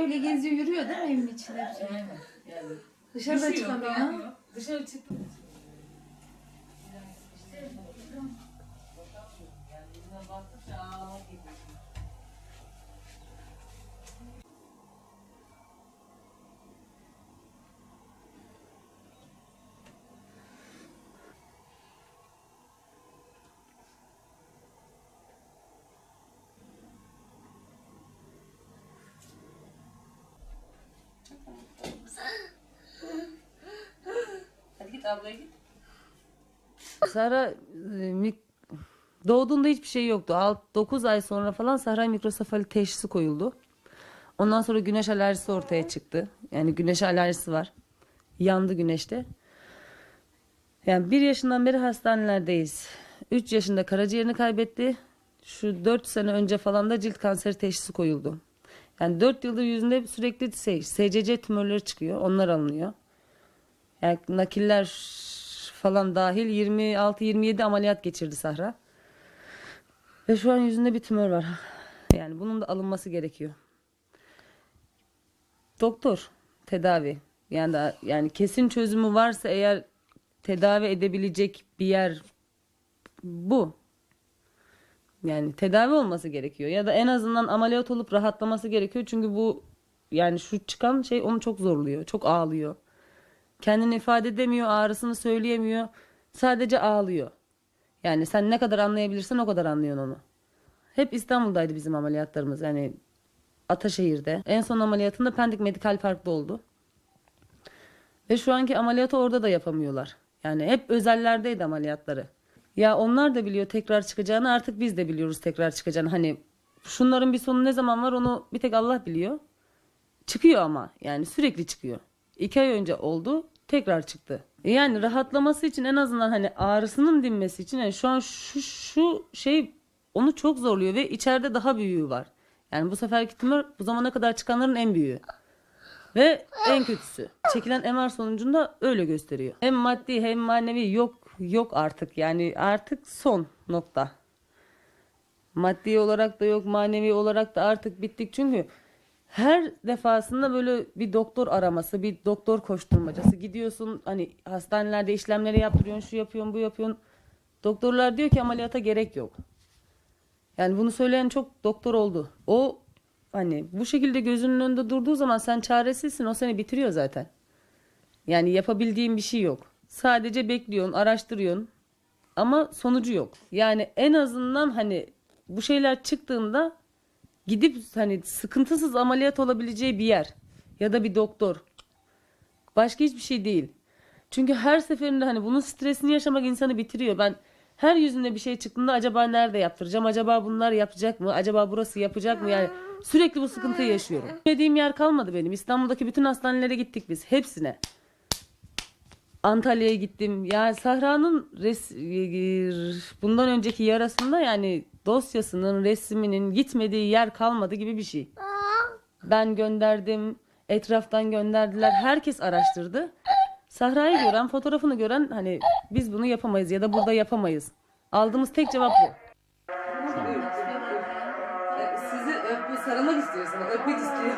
öyle geziyor yürüyor değil mi evin içinde? Aynen. Yani Dışarıda düşüyor, çıkamıyor. kalkıyor. Dışarı çıktı. Yani yüzüne baktıkça ağlamak geliyor. Ablaya git. Sahra e, doğduğunda hiçbir şey yoktu. 9 ay sonra falan Sahra mikrosefali teşhisi koyuldu. Ondan sonra güneş alerjisi ortaya çıktı. Yani güneş alerjisi var. Yandı güneşte. Yani bir yaşından beri hastanelerdeyiz. 3 yaşında karaciğerini kaybetti. Şu 4 sene önce falan da cilt kanseri teşhisi koyuldu. Yani 4 yıldır yüzünde sürekli şey, SCC tümörleri çıkıyor. Onlar alınıyor. Yani nakiller falan dahil 26-27 ameliyat geçirdi Sahra. Ve şu an yüzünde bir tümör var. Yani bunun da alınması gerekiyor. Doktor tedavi. Yani da, yani kesin çözümü varsa eğer tedavi edebilecek bir yer bu. Yani tedavi olması gerekiyor ya da en azından ameliyat olup rahatlaması gerekiyor. Çünkü bu yani şu çıkan şey onu çok zorluyor. Çok ağlıyor. Kendini ifade edemiyor, ağrısını söyleyemiyor. Sadece ağlıyor. Yani sen ne kadar anlayabilirsen o kadar anlıyorsun onu. Hep İstanbul'daydı bizim ameliyatlarımız. Yani Ataşehir'de. En son ameliyatında Pendik Medikal Park'ta oldu. Ve şu anki ameliyatı orada da yapamıyorlar. Yani hep özellerdeydi ameliyatları. Ya onlar da biliyor tekrar çıkacağını artık biz de biliyoruz tekrar çıkacağını. Hani şunların bir sonu ne zaman var onu bir tek Allah biliyor. Çıkıyor ama yani sürekli çıkıyor. İki ay önce oldu tekrar çıktı. Yani rahatlaması için en azından hani ağrısının dinmesi için yani şu an şu, şu şey onu çok zorluyor ve içeride daha büyüğü var. Yani bu seferki tümör bu zamana kadar çıkanların en büyüğü. Ve en kötüsü. Çekilen MR sonucunda öyle gösteriyor. Hem maddi hem manevi yok yok artık. Yani artık son nokta. Maddi olarak da yok, manevi olarak da artık bittik. Çünkü her defasında böyle bir doktor araması, bir doktor koşturmacası. Gidiyorsun hani hastanelerde işlemleri yaptırıyorsun, şu yapıyorsun, bu yapıyorsun. Doktorlar diyor ki ameliyata gerek yok. Yani bunu söyleyen çok doktor oldu. O hani bu şekilde gözünün önünde durduğu zaman sen çaresizsin. O seni bitiriyor zaten. Yani yapabildiğin bir şey yok. Sadece bekliyorsun, araştırıyorsun. Ama sonucu yok. Yani en azından hani bu şeyler çıktığında gidip hani sıkıntısız ameliyat olabileceği bir yer ya da bir doktor. Başka hiçbir şey değil. Çünkü her seferinde hani bunun stresini yaşamak insanı bitiriyor. Ben her yüzünde bir şey çıktığında acaba nerede yaptıracağım? Acaba bunlar yapacak mı? Acaba burası yapacak mı? Yani sürekli bu sıkıntıyı yaşıyorum. Gitmediğim yer kalmadı benim. İstanbul'daki bütün hastanelere gittik biz. Hepsine. Antalya'ya gittim. Yani Sahra'nın res bundan önceki yarasında yani dosyasının resminin gitmediği yer kalmadı gibi bir şey. Ben gönderdim, etraftan gönderdiler. Herkes araştırdı. Sahra'yı gören, fotoğrafını gören hani biz bunu yapamayız ya da burada yapamayız. Aldığımız tek cevap bu. Sizi öp, sarılmak istiyorsun, öpmek istiyor.